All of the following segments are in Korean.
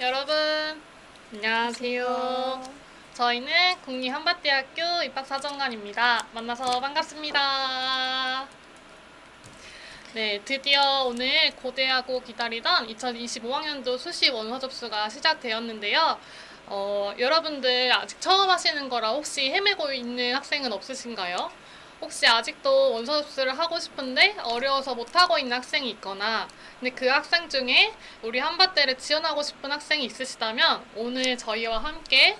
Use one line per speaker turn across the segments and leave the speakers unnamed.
여러분 안녕하세요. 저희는 국립한밭대학교 입학사정관입니다. 만나서 반갑습니다. 네, 드디어 오늘 고대하고 기다리던 2025학년도 수시 원서 접수가 시작되었는데요. 어, 여러분들 아직 처음 하시는 거라 혹시 헤매고 있는 학생은 없으신가요? 혹시 아직도 원서 접수를 하고 싶은데 어려워서 못하고 있는 학생이 있거나 근데 그 학생 중에 우리 한밭대를 지원하고 싶은 학생이 있으시다면 오늘 저희와 함께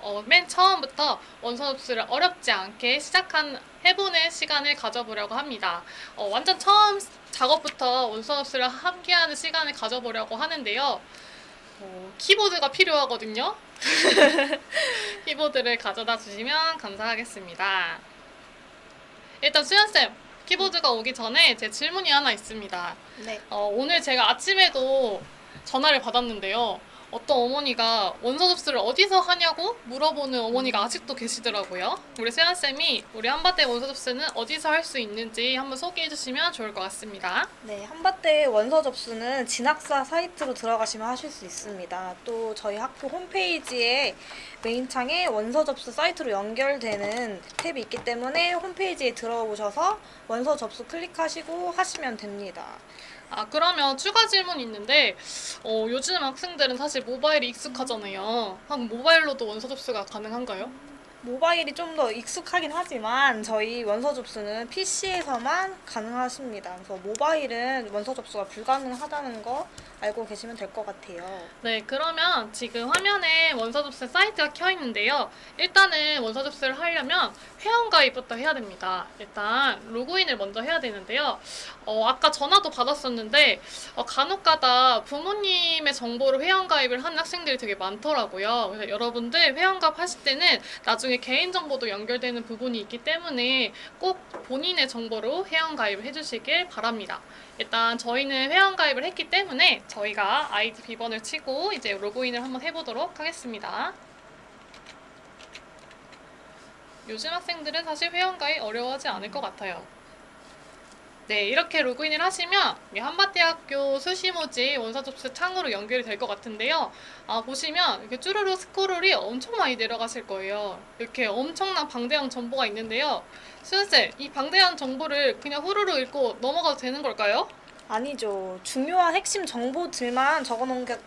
어, 맨 처음부터 원서 접수를 어렵지 않게 시작한 해보는 시간을 가져보려고 합니다. 어, 완전 처음 작업부터 원서 접수를 함께하는 시간을 가져보려고 하는데요. 어, 키보드가 필요하거든요. 키보드를 가져다 주시면 감사하겠습니다. 일단 수연쌤, 키보드가 오기 전에 제 질문이 하나 있습니다.
네.
어, 오늘 제가 아침에도 전화를 받았는데요. 어떤 어머니가 원서 접수를 어디서 하냐고 물어보는 어머니가 아직도 계시더라고요. 우리 세연쌤이 우리 한밭대 원서 접수는 어디서 할 수 있는지 한번 소개해 주시면 좋을 것 같습니다.
네, 한밭대 원서 접수는 진학사 사이트로 들어가시면 하실 수 있습니다. 또 저희 학교 홈페이지에 메인 창에 원서 접수 사이트로 연결되는 탭이 있기 때문에 홈페이지에 들어오셔서 원서 접수 클릭하시고 하시면 됩니다.
아, 그러면 추가 질문이 있는데, 어, 요즘 학생들은 사실 모바일이 익숙하잖아요. 한 모바일로도 원서 접수가 가능한가요?
모바일이 좀 더 익숙하긴 하지만 저희 원서 접수는 PC에서만 가능하십니다. 그래서 모바일은 원서 접수가 불가능하다는 거 알고 계시면 될 것 같아요.
네, 그러면 지금 화면에 원서 접수 사이트가 켜 있는데요. 일단은 원서 접수를 하려면 회원 가입부터 해야 됩니다. 일단 로그인을 먼저 해야 되는데요. 어, 아까 전화도 받았었는데 어, 간혹가다 부모님의 정보로 회원 가입을 하는 학생들이 되게 많더라고요. 그래서 여러분들 회원 가입 하실 때는 나중에 개인 정보도 연결되는 부분이 있기 때문에 꼭 본인의 정보로 회원 가입을 해주시길 바랍니다. 일단 저희는 회원 가입을 했기 때문에 저희가 아이디 비번을 치고 이제 로그인을 한번 해보도록 하겠습니다. 요즘 학생들은 사실 회원 가입 어려워하지 않을 것 같아요. 네, 이렇게 로그인을 하시면 이 한밭대학교 수시모지 원서 접수 창으로 연결이 될 것 같은데요. 아, 보시면 이렇게 쭈루루 스크롤이 엄청 많이 내려가실 거예요. 이렇게 엄청난 방대한 정보가 있는데요. 수연쌤, 이 방대한 정보를 그냥 후루루 읽고 넘어가도 되는 걸까요?
아니죠. 중요한 핵심 정보들만 적어놓은 게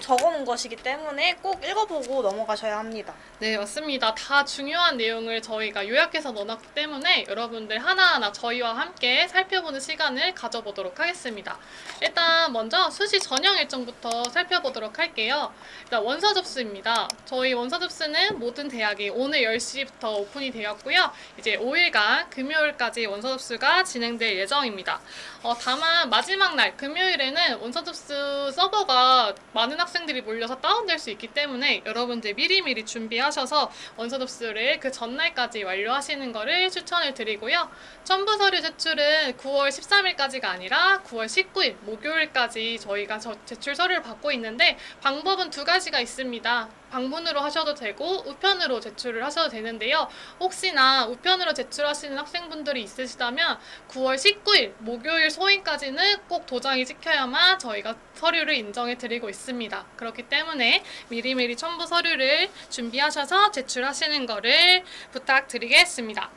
적어놓은 것이기 때문에 꼭 읽어보고 넘어가셔야 합니다.
네, 맞습니다. 다 중요한 내용을 저희가 요약해서 넣어놨기 때문에 여러분들 하나하나 저희와 함께 살펴보는 시간을 가져보도록 하겠습니다. 일단 먼저 수시 전형 일정부터 살펴보도록 할게요. 일단 원서 접수입니다. 저희 원서 접수는 모든 대학이 오늘 10시부터 오픈이 되었고요. 이제 5일간 금요일까지 원서 접수가 진행될 예정입니다. 어, 다만 마지막 날 금요일에는 원서 접수 서버가 많은 들이 몰려서 다운될 수 있기 때문에 여러분들 미리미리 준비하셔서 원서 접수를 그 전날까지 완료하시는 것을 추천을 드리고요. 첨부 서류 제출은 9월 13일까지가 아니라 9월 19일 목요일까지 저희가 저 제출 서류를 받고 있는데 방법은 두 가지가 있습니다. 방문으로 하셔도 되고 우편으로 제출을 하셔도 되는데요. 혹시나 우편으로 제출하시는 학생분들이 있으시다면 9월 19일 목요일 소인까지는 꼭 도장이 찍혀야만 저희가 서류를 인정해 드리고 있습니다. 그렇기 때문에 미리미리 첨부 서류를 준비하셔서 제출하시는 거를 부탁드리겠습니다.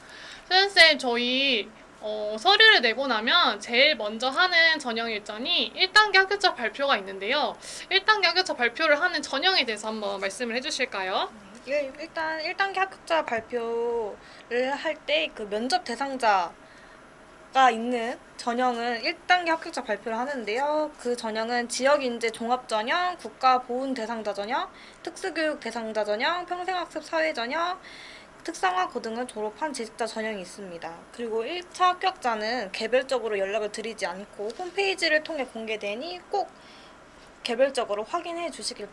선생님 저희 어, 서류를 내고 나면 제일 먼저 하는 전형 일정이 1단계 합격자 발표가 있는데요. 1단계 합격자 발표를 하는 전형에 대해서 한번 말씀을 해주실까요?
일- 일단 1단계 합격자 발표를 할 때 그 면접 대상자가 있는 전형은 1단계 합격자 발표를 하는데요. 그 전형은 지역인재 종합전형, 국가보훈 대상자 전형, 특수교육 대상자 전형, 평생학습 사회 전형, 특성화 고등을 졸업한 재직자 전형이 있습니다. 그리고 1차 합격자는 개별적으로 연락을 드리지 않고 홈페이지를 통해 공개되니 꼭 개별적으로 확인해 주시길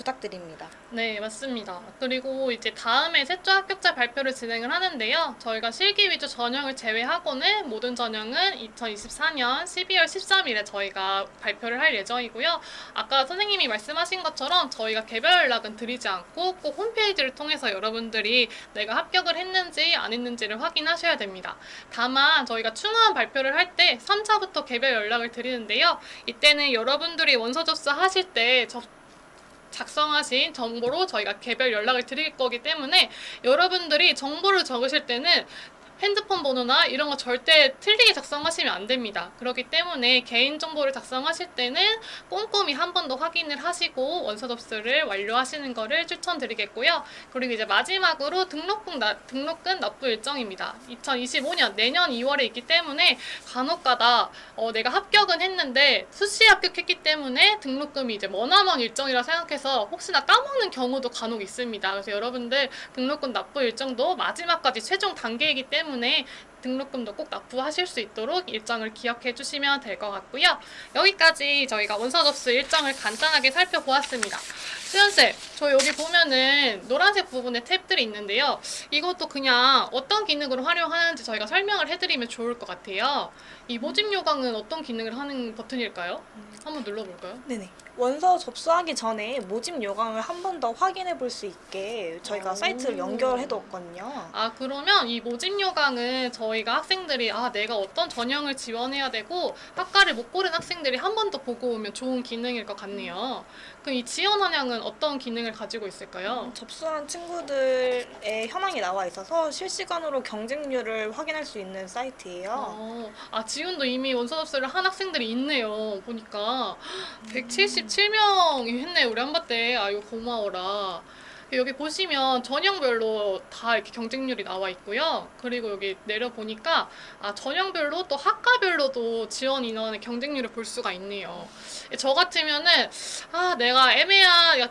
부탁드립니다.
네, 맞습니다. 그리고 이제 다음에 세조 합격자 발표를 진행을 하는데요. 저희가 실기 위주 전형을 제외하고는 모든 전형은 2024년 12월 13일에 저희가 발표를 할 예정이고요. 아까 선생님이 말씀하신 것처럼 저희가 개별 연락은 드리지 않고 꼭 홈페이지를 통해서 여러분들이 내가 합격을 했는지 안 했는지를 확인하셔야 됩니다. 다만 저희가 충원 발표를 할 때 3차부터 개별 연락을 드리는데요. 이때는 여러분들이 원서 접수하실 때 접, 작성하신 정보로 저희가 개별 연락을 드릴 거기 때문에 여러분들이 정보를 적으실 때는 핸드폰 번호나 이런 거 절대 틀리게 작성하시면 안 됩니다. 그렇기 때문에 개인 정보를 작성하실 때는 꼼꼼히 한 번 더 확인을 하시고 원서 접수를 완료하시는 거를 추천드리겠고요. 그리고 이제 마지막으로 등록금 나, 등록금 납부 일정입니다. 2025년 내년 2월에 있기 때문에 간혹가다 어, 내가 합격은 했는데 수시 합격했기 때문에 등록금이 이제 머나먼 일정이라 생각해서 혹시나 까먹는 경우도 간혹 있습니다. 그래서 여러분들 등록금 납부 일정도 마지막까지 최종 단계이기 때문에 때문에 등록금도 꼭 납부하실 수 있도록 일정을 기억해 주시면 될 것 같고요. 여기까지 저희가 원서 접수 일정을 간단하게 살펴보았습니다. 수연쌤, 저 여기 보면은 노란색 부분에 탭들이 있는데요. 이것도 그냥 어떤 기능으로 활용하는지 저희가 설명을 해드리면 좋을 것 같아요. 이 모집 요강은 어떤 기능을 하는 버튼일까요? 한번 눌러볼까요?
네네. 원서 접수하기 전에 모집 요강을 한 번 더 확인해 볼 수 있게 저희가
오.
사이트를 연결해 뒀거든요.
아 그러면 이 모집 요강은 저 희가 학생들이 아 내가 어떤 전형을 지원해야 되고 학과를 못 고른 학생들이 한 번 더 보고 오면 좋은 기능일 것 같네요. 그럼 이 지원 한양은 어떤 기능을 가지고 있을까요?
접수한 친구들의 현황이 나와 있어서 실시간으로 경쟁률을 확인할 수 있는 사이트예요.
어, 아 지훈도 이미 원서 접수를 한 학생들이 있네요. 보니까 177명이 했네요. 우리 한바 때. 아유 고마워라. 여기 보시면 전형별로 다 이렇게 경쟁률이 나와 있고요. 그리고 여기 내려 보니까 아 전형별로 또 학과별로도 지원 인원의 경쟁률을 볼 수가 있네요. 저 같으면은 아 내가 애매한 야,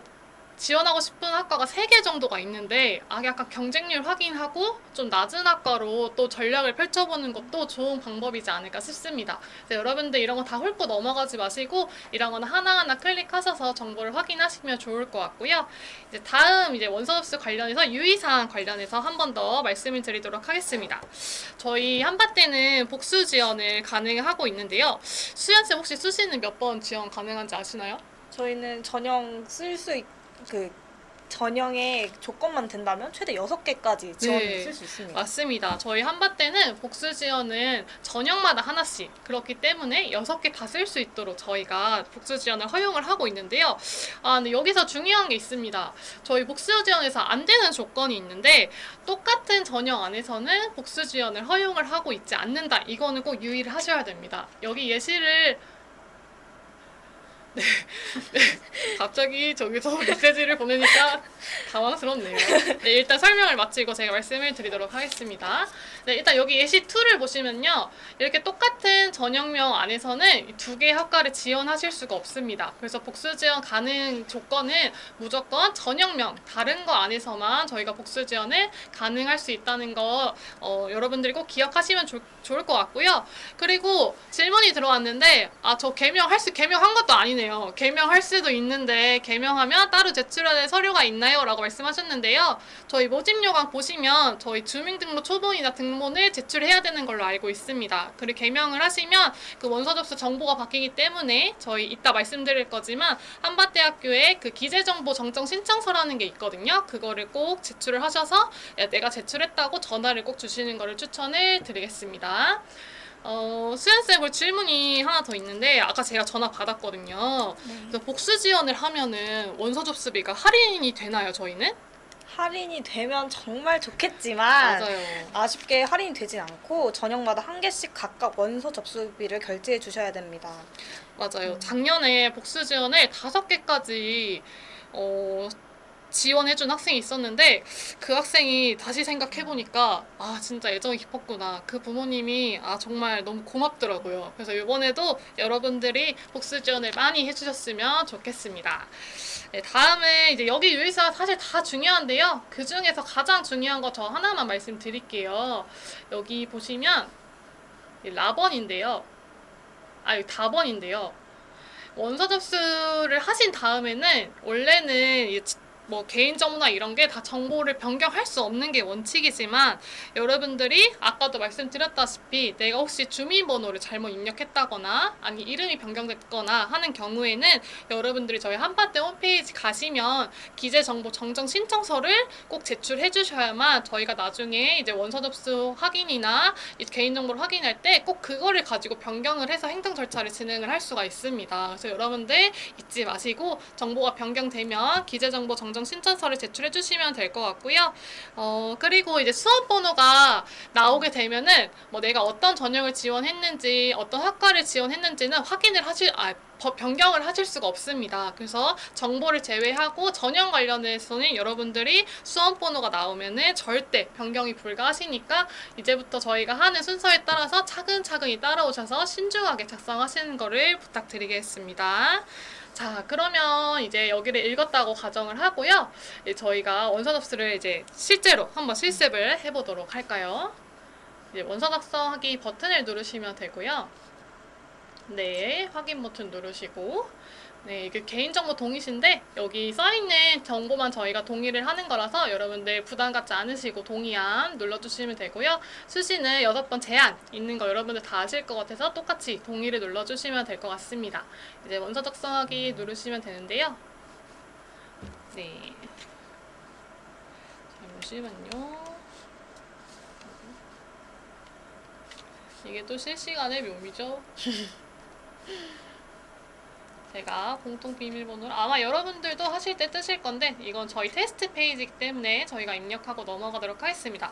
지원하고 싶은 학과가 세개 정도가 있는데 아 약간 경쟁률 확인하고 좀 낮은 학과로 또 전략을 펼쳐보는 것도 좋은 방법이지 않을까 싶습니다. 여러분들 이런 거 다 훑고 넘어가지 마시고 이런 거는 하나하나 클릭하셔서 정보를 확인하시면 좋을 것 같고요. 이제 다음 이제 원서 접수 관련해서 유의사항 관련해서 한 번 더 말씀을 드리도록 하겠습니다. 저희 한바 때는 복수 지원을 가능하고 있는데요. 수연 씨 혹시 수시는 몇 번 지원 가능한지 아시나요?
저희는 전형 쓸 수 있, 그 전형의 조건만 된다면 최대 6개까지 지원을
네.
쓸 수 있습니다.
맞습니다. 저희 한바 때는 복수 지원은 전형마다 하나씩 그렇기 때문에 여섯 개다 쓸 수 있도록 저희가 복수 지원을 허용을 하고 있는데요. 아, 근데 여기서 중요한 게 있습니다. 저희 복수 지원에서 안 되는 조건이 있는데 똑같은 전형 안에서는 복수 지원을 허용을 하고 있지 않는다. 이거는 꼭 유의를 하셔야 됩니다. 여기 예시를 네, 네. 갑자기 저기서 메시지를 보내니까 당황스럽네요. 네, 일단 설명을 마치고 제가 말씀을 드리도록 하겠습니다. 네, 일단 여기 예시 2를 보시면요. 이렇게 똑같은 전형명 안에서는 두 개의 학과를 지원하실 수가 없습니다. 그래서 복수 지원 가능 조건은 무조건 전형명 다른 거 안에서만 저희가 복수 지원을 가능할 수 있다는 거 어, 여러분들이 꼭 기억하시면 좋, 좋을 것 같고요. 그리고 질문이 들어왔는데 아 저 개명 할 수 개명한 것도 아니네 요. 개명할 수도 있는데 개명하면 따로 제출해야 될 서류가 있나요?라고 말씀하셨는데요. 저희 모집 요강 보시면 저희 주민등록 초본이나 등본을 제출해야 되는 걸로 알고 있습니다. 그리고 개명을 하시면 그 원서 접수 정보가 바뀌기 때문에 저희 이따 말씀드릴 거지만 한밭대학교에 그 기재정보 정정 신청서라는 게 있거든요. 그거를 꼭 제출을 하셔서 야, 내가 제출했다고 전화를 꼭 주시는 거를 추천을 드리겠습니다. 어, 수연쌤 볼 질문이 하나 더 있는데 아까 제가 전화 받았거든요.
네.
그래서 복수 지원을 하면은 원서 접수비가 할인이 되나요, 저희는?
할인이 되면 정말 좋겠지만
맞아요.
아쉽게 할인이 되진 않고 전형마다 한 개씩 각각 원서 접수비를 결제해 주셔야 됩니다.
맞아요.
음.
작년에 복수 지원을 다섯 개까지 어, 지원해준 학생이 있었는데 그 학생이 다시 생각해보니까 아 진짜 애정이 깊었구나. 그 부모님이 아 정말 너무 고맙더라고요. 그래서 이번에도 여러분들이 복수 지원을 많이 해주셨으면 좋겠습니다. 네, 다음에 이제 여기 유의사가 사실 다 중요한데요. 그 중에서 가장 중요한 거 저 하나만 말씀드릴게요. 여기 보시면 이 라번인데요. 아, 여기 다번인데요. 원서 접수를 하신 다음에는 원래는 뭐 개인 정보나 이런 게 다 정보를 변경할 수 없는 게 원칙이지만 여러분들이 아까도 말씀드렸다시피 내가 혹시 주민번호를 잘못 입력했다거나 아니 이름이 변경됐거나 하는 경우에는 여러분들이 저희 한파대 홈페이지 가시면 기재 정보 정정 신청서를 꼭 제출해 주셔야만 저희가 나중에 이제 원서 접수 확인이나 이 개인 정보를 확인할 때 꼭 그거를 가지고 변경을 해서 행정 절차를 진행을 할 수가 있습니다. 그래서 여러분들 잊지 마시고 정보가 변경되면 기재 정보 정정 신청서를 제출해 주시면 될 것 같고요. 어, 그리고 이제 수업 번호가 나오게 되면은 뭐 내가 어떤 전형을 지원했는지 어떤 학과를 지원했는지는 확인을 하실 아 버- 변경을 하실 수가 없습니다. 그래서 정보를 제외하고 전형 관련해서는 여러분들이 수험 번호가 나오면은 절대 변경이 불가하시니까 이제부터 저희가 하는 순서에 따라서 차근차근히 따라오셔서 신중하게 작성하시는 거를 부탁드리겠습니다. 자, 그러면 이제 여기를 읽었다고 가정을 하고요. 이제 저희가 원서 접수를 이제 실제로 한번 실습을 해보도록 할까요? 이제 원서 작성하기 버튼을 누르시면 되고요. 네, 확인 버튼 누르시고 네, 이게 개인정보 동의신데 여기 써있는 정보만 저희가 동의를 하는 거라서 여러분들 부담 갖지 않으시고 동의함 눌러주시면 되고요. 수시는 여섯 번 제한 있는 거 여러분들 다 아실 것 같아서 똑같이 동의를 눌러주시면 될 것 같습니다. 이제 원서 작성하기 누르시면 되는데요. 네. 잠시만요. 이게 또 실시간의 묘미죠. 제가 공통 비밀번호를 아마 여러분들도 하실 때 뜨실 건데 이건 저희 테스트 페이지이기 때문에 저희가 입력하고 넘어가도록 하겠습니다.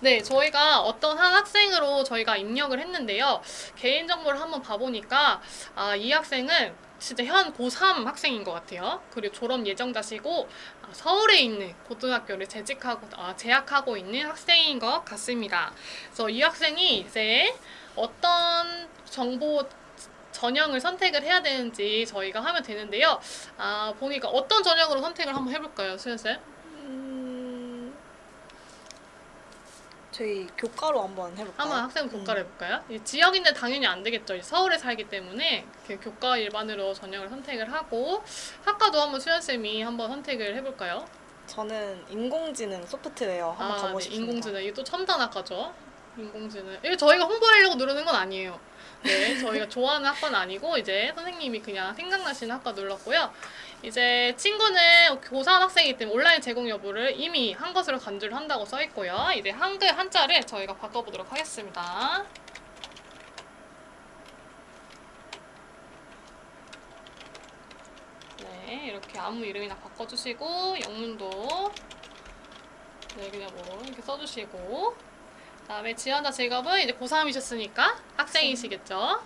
네, 저희가 어떤 한 학생으로 저희가 입력을 했는데요. 개인정보를 한번 봐보니까 아, 이 학생은 진짜 현 고3 학생인 것 같아요. 그리고 졸업 예정자시고 아, 서울에 있는 고등학교를 재직하고 아, 재학하고 있는 학생인 것 같습니다. 그래서 이 학생이 이제 어떤 정보 전형을 선택을 해야 되는지 저희가 하면 되는데요. 아, 보니까 어떤 전형으로 선택을 한번 해볼까요, 수현쌤?
음, 저희 교과로 한번 해볼까요?
한번 학생 교과를 해볼까요? 이 지역인데 당연히 안 되겠죠. 이 서울에 살기 때문에 이렇게 교과 일반으로 전형을 선택을 하고 학과도 한번 수현쌤이 한번 선택을 해볼까요?
저는 인공지능 소프트웨어 한번
아,
가보고
네,
싶습니다.
인공지능. 이게 또 첨단 학과죠. 인공지능. 이거 저희가 홍보하려고 누르는 건 아니에요. 네, 저희가 좋아하는 학과는 아니고 이제 선생님이 그냥 생각나시는 학과 눌렀고요. 이제 친구는 고3 학생이기 때문에 온라인 제공 여부를 이미 한 것으로 간주를 한다고 써 있고요. 이제 한글 한자를 저희가 바꿔보도록 하겠습니다. 네, 이렇게 아무 이름이나 바꿔주시고 영문도 네, 그냥 뭐 이렇게 써주시고 그 다음에 지원자 직업은 이제 고3이셨으니까 학생이시겠죠.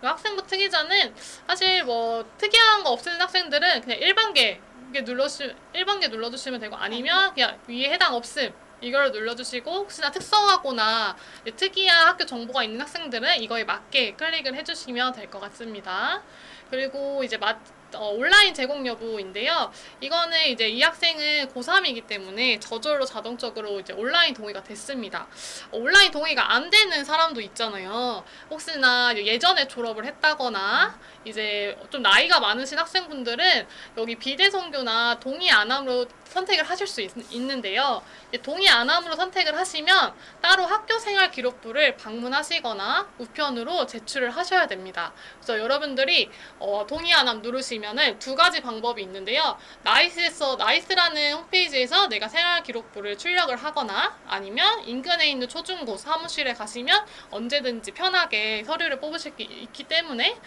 그리고 학생부 특이자는 사실 뭐 특이한 거 없는 학생들은 그냥 1반계 이게 눌러주 1반계 눌러주시면 되고 아니면 그냥 위에 해당 없음 이걸 눌러주시고 혹시나 특성화거나 특이한 학교 정보가 있는 학생들은 이거에 맞게 클릭을 해주시면 될 것 같습니다. 그리고 이제 마, 어, 온라인 제공 여부인데요. 이거는 이제 이 학생은 고3이기 때문에 저절로 자동적으로 이제 온라인 동의가 됐습니다. 어, 온라인 동의가 안 되는 사람도 있잖아요. 혹시나 예전에 졸업을 했다거나 이제 좀 나이가 많으신 학생분들은 여기 비대성교나 동의 안 함으로 선택을 하실 수 있, 는데요 동의 안 함으로 선택을 하시면 따로 학교 생활 기록부를 방문하시거나 우편으로 제출을 하셔야 됩니다. 그래서 여러분들이 어, 동의 안함 누르시면은 두 가지 방법이 있는데요. 나이스에서 나이스라는 홈페이지에서 내가 생활 기록부를 출력을 하거나 아니면 인근에 있는 초중고 사무실에 가시면 언제든지 편하게 서류를 뽑으실 수 있기 때문에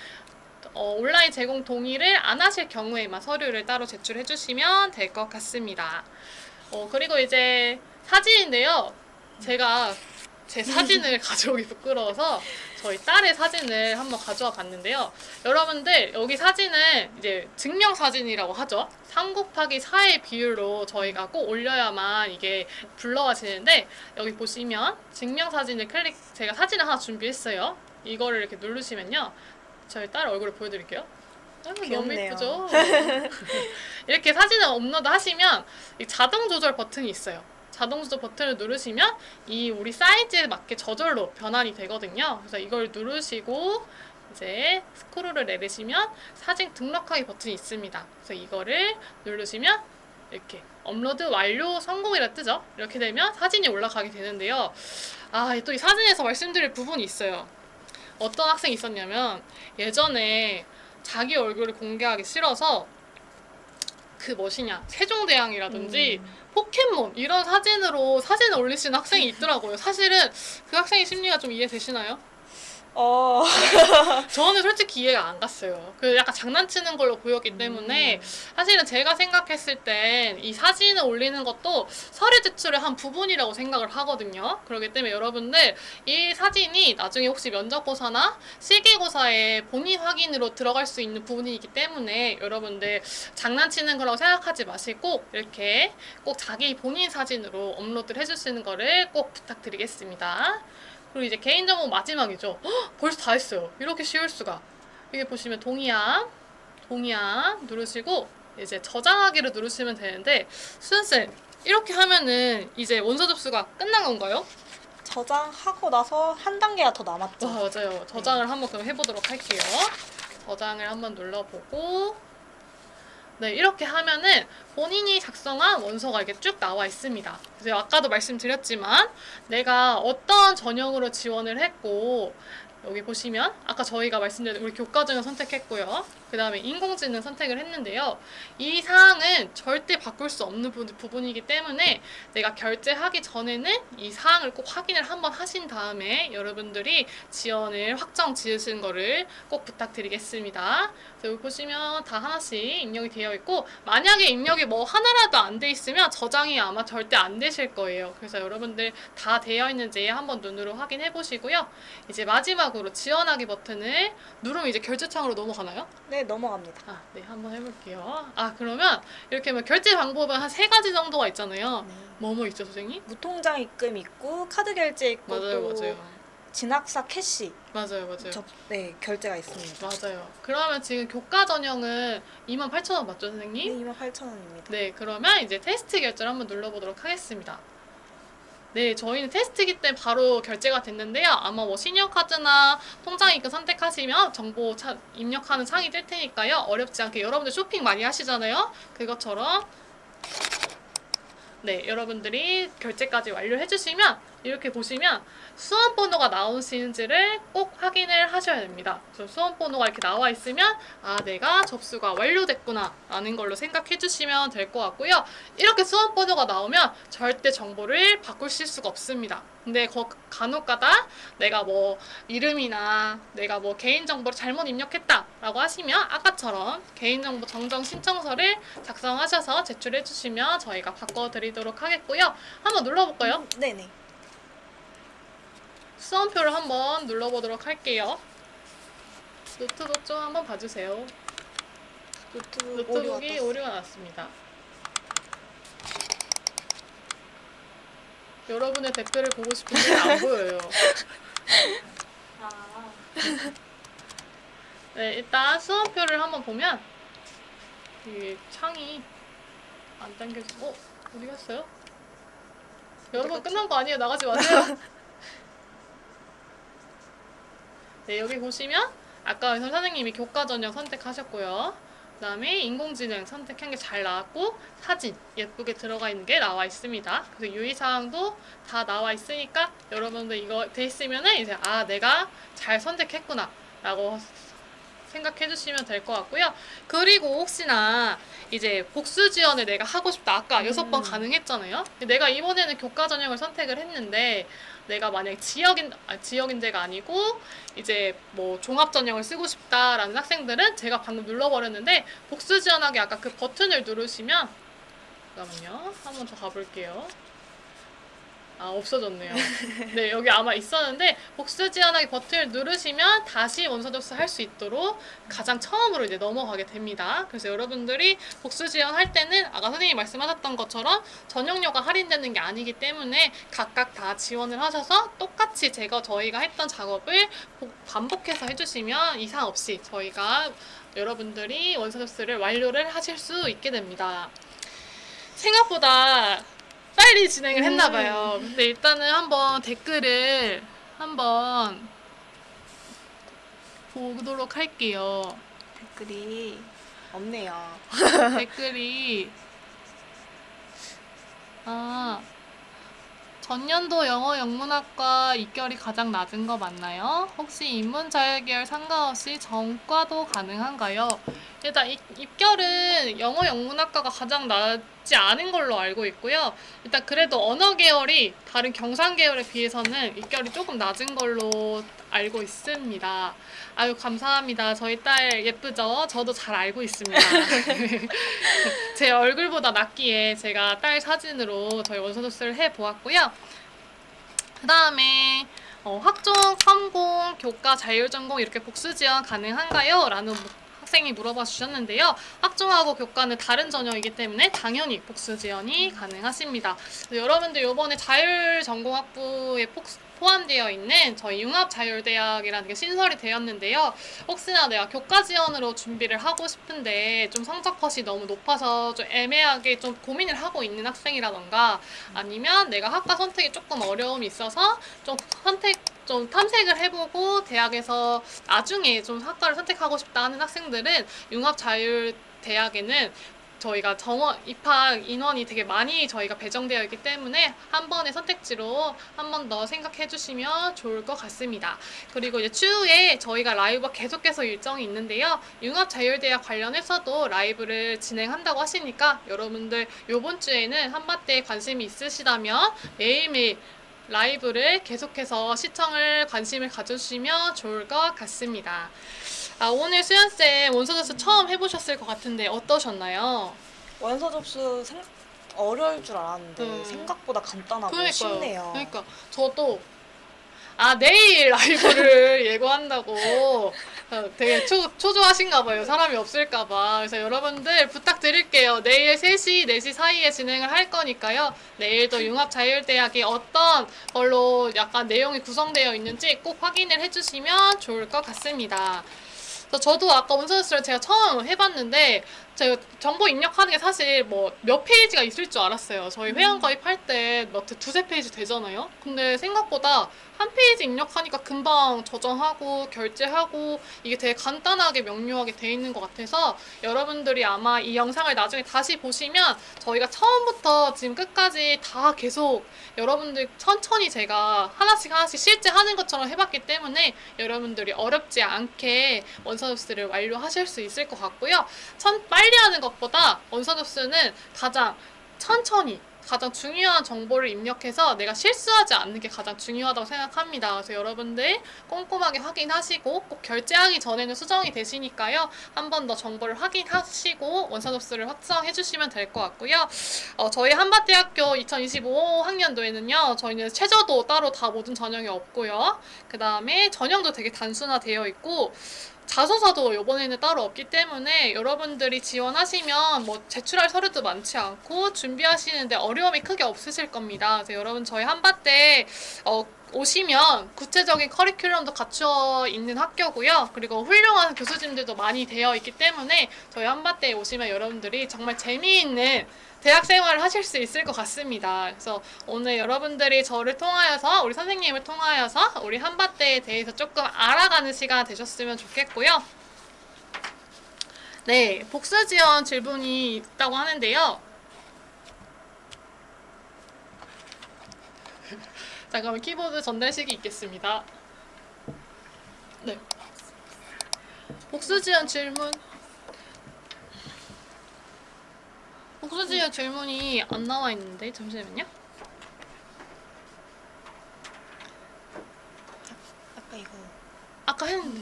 어, 온라인 제공 동의를 안 하실 경우에만 서류를 따로 제출해 주시면 될 것 같습니다. 어, 그리고 이제 사진인데요. 제가 제 사진을 가져오기 부끄러워서 저희 딸의 사진을 한번 가져와 봤는데요. 여러분들 여기 사진은 이제 증명 사진이라고 하죠. 3 곱하기 4의 비율로 저희가 꼭 올려야만 이게 불러와지는데 여기 보시면 증명 사진을 클릭 제가 사진을 하나 준비했어요. 이거를 이렇게 누르시면요. 저희 딸 얼굴을 보여드릴게요. 아, 너무. 예쁘죠? 이렇게 사진을 업로드 하시면 이 자동 조절 버튼이 있어요. 자동 조절 버튼을 누르시면 이 우리 사이즈에 맞게 저절로 변환이 되거든요. 그래서 이걸 누르시고 이제 스크롤을 내리시면 사진 등록하기 버튼이 있습니다. 그래서 이거를 누르시면 이렇게 업로드 완료 성공이라 뜨죠. 이렇게 되면 사진이 올라가게 되는데요. 아, 또 이 사진에서 말씀드릴 부분이 있어요. 어떤 학생이 있었냐면 예전에 자기 얼굴을 공개하기 싫어서 그 뭐시냐 세종대왕이라든지
음.
포켓몬 이런 사진으로 사진을 올리시는 학생이 있더라고요. 사실은 그 학생의 심리가 좀 이해되시나요?
어.
저는 솔직히 이해가 안 갔어요. 그 약간 장난치는 걸로 보였기 때문에 사실은 제가 생각했을 땐 이 사진을 올리는 것도 서류 제출의 한 부분이라고 생각을 하거든요. 그렇기 때문에 여러분들 이 사진이 나중에 혹시 면접고사나 실기고사에 본인 확인으로 들어갈 수 있는 부분이기 때문에 여러분들 장난치는 거라고 생각하지 마시고 이렇게 꼭 자기 본인 사진으로 업로드를 해주시는 거를 꼭 부탁드리겠습니다. 그리고 이제 개인정보 마지막이죠. 헉, 벌써 다 했어요. 이렇게 쉬울 수가. 여기 보시면 동의함, 동의함 누르시고 이제 저장하기를 누르시면 되는데 수연쌤 이렇게 하면은 이제 원서 접수가 끝난 건가요?
저장하고 나서 한 단계가 더 남았죠.
와 맞아요. 저장을 한번 그럼 해보도록 할게요. 저장을 한번 눌러보고 네 이렇게 하면은 본인이 작성한 원서가 이렇게 쭉 나와 있습니다. 그래서 아까도 말씀드렸지만 내가 어떤 전형으로 지원을 했고 여기 보시면 아까 저희가 말씀드린 우리 교과전형 선택했고요. 그 다음에 인공지능 선택을 했는데요. 이 사항은 절대 바꿀 수 없는 부- 부분이기 때문에 내가 결제하기 전에는 이 사항을 꼭 확인을 한번 하신 다음에 여러분들이 지원을 확정 지으시는 거를 꼭 부탁드리겠습니다. 여기 보시면 다 하나씩 입력이 되어 있고 만약에 입력이 뭐 하나라도 안 돼 있으면 저장이 아마 절대 안 되실 거예요. 그래서 여러분들 다 되어 있는지 한번 눈으로 확인해 보시고요. 이제 마지막으로 지원하기 버튼을 누르면 이제 결제창으로 넘어가나요?
네, 넘어갑니다.
아, 네, 한번 해볼게요. 아, 그러면 이렇게 뭐 결제 방법은 한 세 가지 정도가 있잖아요.
네.
뭐뭐 있죠, 선생님?
무통장 입금 있고 카드 결제 있고
맞아요,
또
맞아요.
진학사 캐시
맞아요, 맞아요.
접, 네 결제가 있습니다.
맞아요. 그러면 지금 교과 전형은 28,000원 맞죠,
네,
선생님?
28,000원입니다.
네, 그러면 이제 테스트 결제를 한번 눌러보도록 하겠습니다. 네, 저희는 테스트기 때문에 바로 결제가 됐는데요. 아마 뭐 시니어 카드나 통장 입금 선택하시면 정보 차- 입력하는 창이 뜰 테니까요. 어렵지 않게 여러분들 쇼핑 많이 하시잖아요. 그것처럼 네, 여러분들이 결제까지 완료해 주시면 이렇게 보시면 수험 번호가 나오시는지를 꼭 확인을 하셔야 됩니다. 수험 번호가 이렇게 나와 있으면 아, 내가 접수가 완료됐구나 라는 걸로 생각해 주시면 될 것 같고요. 이렇게 수험 번호가 나오면 절대 정보를 바꾸실 수가 없습니다. 근데 거, 간혹가다 내가 뭐 이름이나 내가 뭐 개인정보를 잘못 입력했다라고 하시면 아까처럼 개인정보 정정 신청서를 작성하셔서 제출해 주시면 저희가 바꿔드리도록 하겠고요. 한번 눌러볼까요?
네네.
수험표를 한번 눌러보도록 할게요. 노트북 좀 한번 봐주세요.
노트북
노트북이
오류가
났습니다. 여러분의 댓글을 보고 싶은데 안 보여요.
아,
네, 일단 수험표를 한번 보면 이 창이 안 당겨져. 어, 어디 갔어요? 여러분? 끝난 거 아니에요? 나가지 마세요. 네, 여기 보시면 아까 선생님이 교과 전형 선택하셨고요. 그 다음에 인공지능 선택한 게 잘 나왔고 사진 예쁘게 들어가 있는 게 나와 있습니다. 그래서 유의 사항도 다 나와 있으니까 여러분들 이거 돼 있으면은 이제 아 내가 잘 선택했구나 라고 생각해 주시면 될 것 같고요. 그리고 혹시나 이제 복수 지원을 내가 하고 싶다. 아까 여섯 번
음.
가능했잖아요. 근데 내가 이번에는 교과 전형을 선택을 했는데 내가 만약 지역인 아, 지역인재가 아니고 이제 뭐 종합 전형을 쓰고 싶다라는 학생들은 제가 방금 눌러버렸는데 복수 지원하기 아까 그 버튼을 누르시면 잠깐만요. 한 번 더 가볼게요. 아 없어졌네요. 네 여기 아마 있었는데 복수 지원하기 버튼을 누르시면 다시 원서 접수할 수 있도록 가장 처음으로 이제 넘어가게 됩니다. 그래서 여러분들이 복수 지원할 때는 아까 선생님이 말씀하셨던 것처럼 전용료가 할인되는 게 아니기 때문에 각각 다 지원을 하셔서 똑같이 제가 저희가 했던 작업을 복- 반복해서 해주시면 이상 없이 저희가 여러분들이 원서 접수를 완료를 하실 수 있게 됩니다. 생각보다 빨리 진행을 했나 봐요. 근데 일단은 한번 댓글을 한번 보도록 할게요.
댓글이 없네요.
댓글이 아, 전년도 영어 영문학과 입결이 가장 낮은 거 맞나요? 혹시 인문 자율계열 상관없이 전과도 가능한가요? 일단 이- 입결은 영어 영문학과가 가장 낮지 않은 걸로 알고 있고요. 일단 그래도 언어 계열이 다른 경상 계열에 비해서는 입결이 조금 낮은 걸로 알고 있습니다. 아유 감사합니다. 저희 딸 예쁘죠? 저도 잘 알고 있습니다. 제 얼굴보다 낫기에 제가 딸 사진으로 저희 원서접수를 해 보았고요. 그 다음에 어, 학종, 삼공, 교과, 자율전공 이렇게 복수 지원 가능한가요? 라는 무- 학생이 물어봐 주셨는데요. 학종하고 교과는 다른 전형이기 때문에 당연히 복수 지원이 가능하십니다. 여러분들 이번에 자율 전공학부에 폭- 포함되어 있는 저희 융합자율대학이라는 게 신설이 되었는데요. 혹시나 내가 교과 지원으로 준비를 하고 싶은데 좀 성적 컷이 너무 높아서 좀 애매하게 좀 고민을 하고 있는 학생이라던가 아니면 내가 학과 선택이 조금 어려움이 있어서 좀 선택 좀 탐색을 해보고 대학에서 나중에 좀 학과를 선택하고 싶다 하는 학생들은 융합 자율 대학에는 저희가 정원 입학 인원이 되게 많이 저희가 배정되어 있기 때문에 한 번의 선택지로 한 번 더 생각해 주시면 좋을 것 같습니다. 그리고 이제 추후에 저희가 라이브가 계속해서 일정이 있는데요. 융합자율대학 관련해서도 라이브를 진행한다고 하시니까 여러분들 요번 주에는 한밭대에 관심이 있으시다면 매일매일 라이브를 계속해서 시청을 관심을 가져주시면 좋을 것 같습니다. 아, 오늘 수연쌤 원서 접수 처음 해보셨을 것 같은데 어떠셨나요?
원서 접수 생 어려울 줄 알았는데
음.
생각보다 간단하고
그러니까요.
쉽네요.
그러니까 저도 아 내일 라이브를 예고한다고 어, 되게 초, 초조하신가 봐요. 사람이 없을까 봐. 그래서 여러분들 부탁드릴게요. 내일 3시, 4시 사이에 진행을 할 거니까요. 내일도 융합자율대학이 어떤 걸로 약간 내용이 구성되어 있는지 꼭 확인을 해주시면 좋을 것 같습니다. 그래서 저도 아까 원서수를 제가 처음 해봤는데 제가 정보 입력하는 게 사실 뭐 몇 페이지가 있을 줄 알았어요. 저희 회원 가입할 때뭐 두세 페이지 되잖아요. 근데 생각보다 한 페이지 입력하니까 금방 저장하고 결제하고 이게 되게 간단하게 명료하게 돼 있는 것 같아서 여러분들이 아마 이 영상을 나중에 다시 보시면 저희가 처음부터 지금 끝까지 다 계속 여러분들 천천히 제가 하나씩 하나씩 실제 하는 것처럼 해봤기 때문에 여러분들이 어렵지 않게 원서 접수를 완료하실 수 있을 것 같고요. 천, 빨리 하는 것보다 원서 접수는 가장 천천히 가장 중요한 정보를 입력해서 내가 실수하지 않는 게 가장 중요하다고 생각합니다. 그래서 여러분들 꼼꼼하게 확인하시고 꼭 결제하기 전에는 수정이 되시니까요. 한 번 더 정보를 확인하시고 원서 접수를 확정해 주시면 될 것 같고요. 어, 저희 한밭대학교 2025 학년도에는요. 저희는 최저도 따로 다 모든 전형이 없고요. 그 다음에 전형도 되게 단순화되어 있고 자소서도 이번에는 따로 없기 때문에 여러분들이 지원하시면 뭐 제출할 서류도 많지 않고 준비하시는데 어려움이 크게 없으실 겁니다. 그래서 여러분 저희 한밭대 어, 오시면 구체적인 커리큘럼도 갖추어 있는 학교고요. 그리고 훌륭한 교수진들도 많이 되어 있기 때문에 저희 한밭대에 오시면 여러분들이 정말 재미있는 대학 생활을 하실 수 있을 것 같습니다. 그래서 오늘 여러분들이 저를 통하여서 우리 선생님을 통하여서 우리 한밭대에 대해서 조금 알아가는 시간 되셨으면 좋겠고요. 네, 복수 지원 질문이 있다고 하는데요. 잠깐만 키보드 전달식이 있겠습니다. 네. 복수 지원 질문. 복수 지원 질문이 안 나와 있는데 잠시만요.
아까 이거
아까 했는데.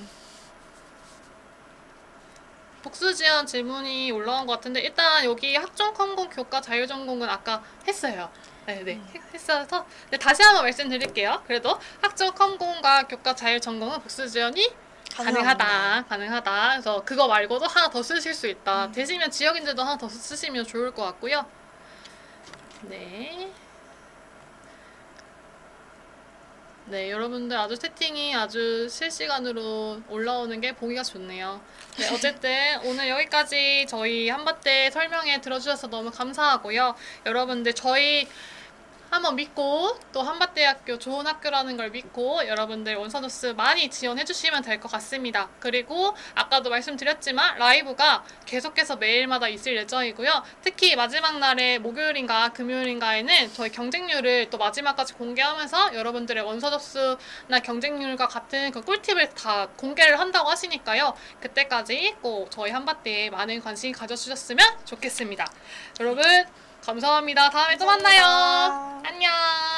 복수 지원 질문이 올라온 것 같은데 일단 여기 학종 컴공 교과 자율전공은 아까 했어요. 네, 네.
음.
했- 했어서 네, 다시 한번 말씀드릴게요. 그래도 학종 컴공과 교과 자율 전공은 복수 지원이 가능하다. 가능하다. 그래서 그거 말고도 하나 더 쓰실 수 있다.
음.
되시면 지역 인재도 하나 더 쓰시면 좋을 것 같고요. 네. 네, 여러분들 아주 채팅이 아주 실시간으로 올라오는 게 보기가 좋네요. 네, 어쨌든 오늘 여기까지 저희 한밭대 설명회 들어주셔서 너무 감사하고요. 여러분들 저희 한번 믿고 또 한밭대학교 좋은 학교라는 걸 믿고 여러분들 원서조스 많이 지원해 주시면 될 것 같습니다. 그리고 아까도 말씀드렸지만 라이브가 계속해서 매일마다 있을 예정이고요. 특히 마지막 날에 목요일인가 금요일인가에는 저희 경쟁률을 또 마지막까지 공개하면서 여러분들의 원서 접수나 경쟁률과 같은 그 꿀팁을 다 공개를 한다고 하시니까요. 그때까지 꼭 저희 한밭대에 많은 관심 가져주셨으면 좋겠습니다. 여러분 감사합니다. 다음에 또 만나요. 안녕.